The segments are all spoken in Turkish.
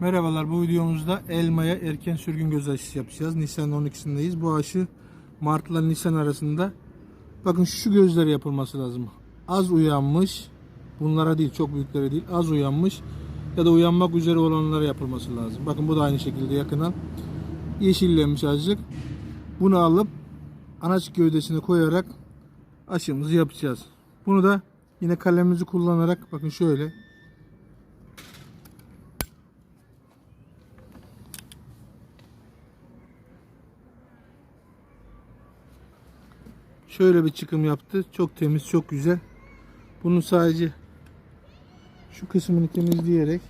Merhabalar bu videomuzda elmaya erken sürgün göz aşısı yapacağız. Nisan 12'sindeyiz. Bu aşı Mart ile Nisan arasında bakın şu gözlere yapılması lazım. Az uyanmış bunlara değil çok büyüklere değil az uyanmış ya da uyanmak üzere olanlara yapılması lazım. Bakın bu da aynı şekilde yakından yeşillenmiş azıcık. Bunu alıp anaç gövdesine koyarak aşımızı yapacağız. Bunu da yine kalemimizi kullanarak bakın şöyle Şöyle bir çıkım yaptı. Çok temiz, çok güzel. Bunu sadece şu kısmını temizleyerek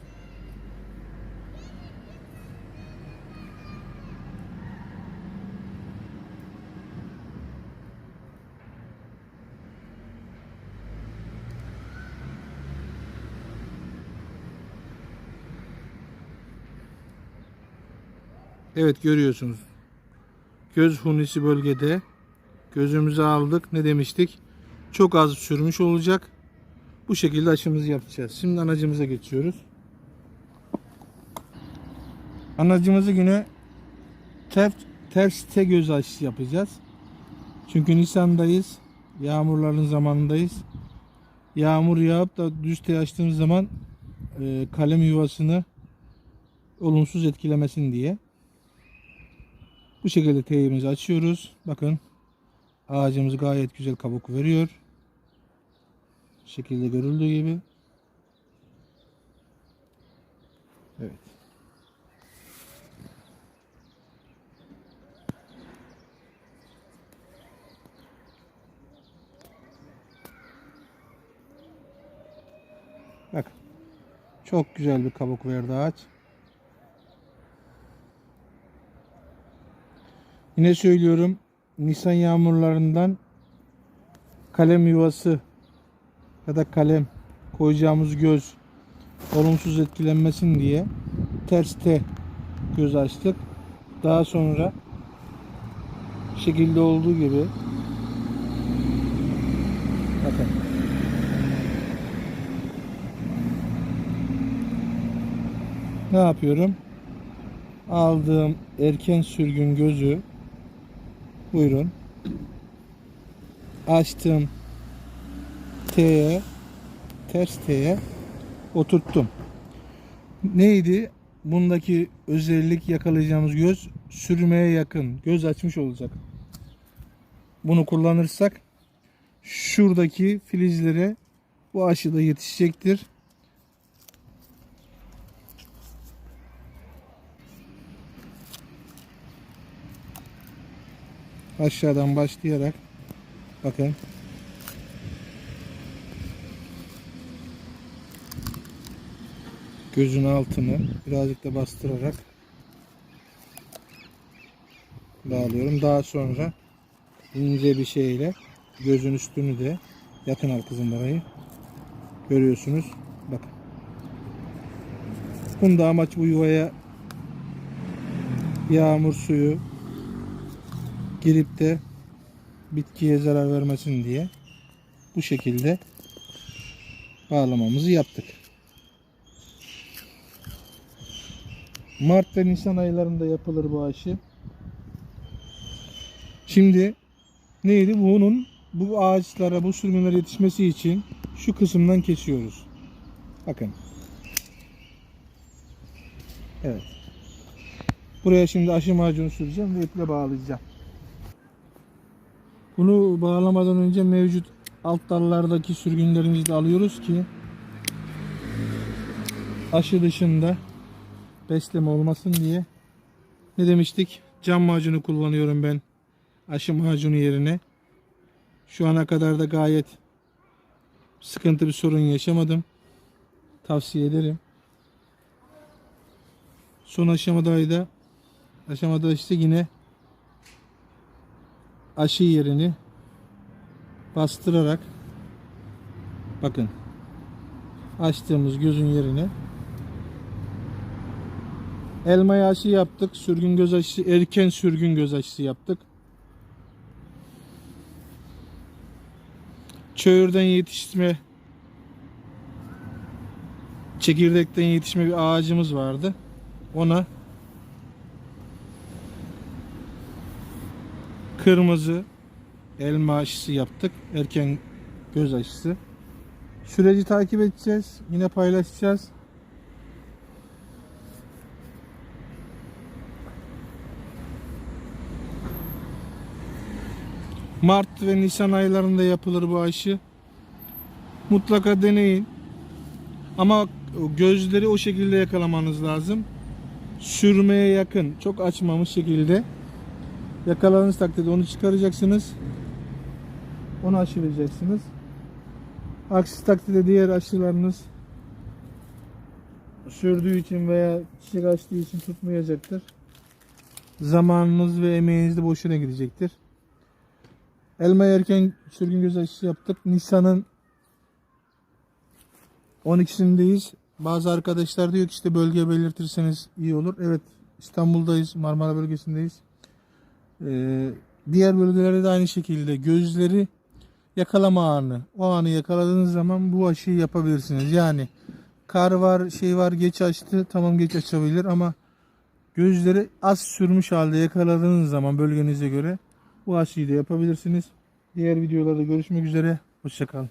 Evet görüyorsunuz. Göz hunisi bölgede Gözümüzü aldık. Ne demiştik? Çok az sürmüş olacak. Bu şekilde aşımızı yapacağız. Şimdi anacımıza geçiyoruz. Anacımızı yine ters, ters te göz aşısı yapacağız. Çünkü Nisan'dayız. Yağmurların zamanındayız. Yağmur yağıp da düz te açtığımız zaman e, kalem yuvasını olumsuz etkilemesin diye. Bu şekilde teyimizi açıyoruz. Bakın Ağacımız gayet güzel kabuk veriyor. şekilde görüldüğü gibi. Evet. Bak. Çok güzel bir kabuk verdi ağaç. Yine söylüyorum Nisan yağmurlarından kalem yuvası ya da kalem koyacağımız göz olumsuz etkilenmesin diye terste göz açtık. Daha sonra şekilde olduğu gibi bakın ne yapıyorum? Aldığım erken sürgün gözü Buyurun. Açtım. T'ye ters T'ye oturttum. Neydi? Bundaki özellik yakalayacağımız göz sürmeye yakın. Göz açmış olacak. Bunu kullanırsak şuradaki filizlere bu aşıda yetişecektir. Aşağıdan başlayarak bakın gözün altını birazcık da bastırarak bağlıyorum. Daha sonra ince bir şeyle gözün üstünü de yakın al kızım burayı. Görüyorsunuz. Bakın. Bunda amaç bu yuvaya yağmur suyu girip de bitkiye zarar vermesin diye bu şekilde bağlamamızı yaptık. Mart ve Nisan aylarında yapılır bu aşı. Şimdi neydi? Bunun bu ağaçlara, bu sürgünlere yetişmesi için şu kısımdan kesiyoruz. Bakın. Evet. Buraya şimdi aşı macunu süreceğim ve iple bağlayacağım. Bunu bağlamadan önce mevcut alt dallardaki sürgünlerimizi de alıyoruz ki aşı dışında besleme olmasın diye. Ne demiştik? Cam macunu kullanıyorum ben aşı macunu yerine. Şu ana kadar da gayet sıkıntı bir sorun yaşamadım. Tavsiye ederim. Son aşamadaydı. Aşamada işte yine aşı yerini bastırarak bakın açtığımız gözün yerine elmaya aşı yaptık. Sürgün göz aşısı, erken sürgün göz aşısı yaptık. Çöğürden yetişme çekirdekten yetişme bir ağacımız vardı. ona kırmızı elma aşısı yaptık. Erken göz aşısı. Süreci takip edeceğiz. Yine paylaşacağız. Mart ve Nisan aylarında yapılır bu aşı. Mutlaka deneyin. Ama gözleri o şekilde yakalamanız lazım. Sürmeye yakın, çok açmamış şekilde yakaladığınız takdirde onu çıkaracaksınız. Onu aşılayacaksınız. Aksi takdirde diğer aşılarınız sürdüğü için veya çiçek açtığı için tutmayacaktır. Zamanınız ve emeğiniz de boşuna gidecektir. Elma erken sürgün göz aşısı yaptık. Nisan'ın 12'sindeyiz. Bazı arkadaşlar diyor ki işte bölge belirtirseniz iyi olur. Evet İstanbul'dayız. Marmara bölgesindeyiz. Ee, diğer bölgelerde de aynı şekilde gözleri yakalama anı. O anı yakaladığınız zaman bu aşıyı yapabilirsiniz. Yani kar var, şey var, geç açtı. Tamam geç açabilir ama gözleri az sürmüş halde yakaladığınız zaman bölgenize göre bu aşıyı da yapabilirsiniz. Diğer videolarda görüşmek üzere. Hoşçakalın.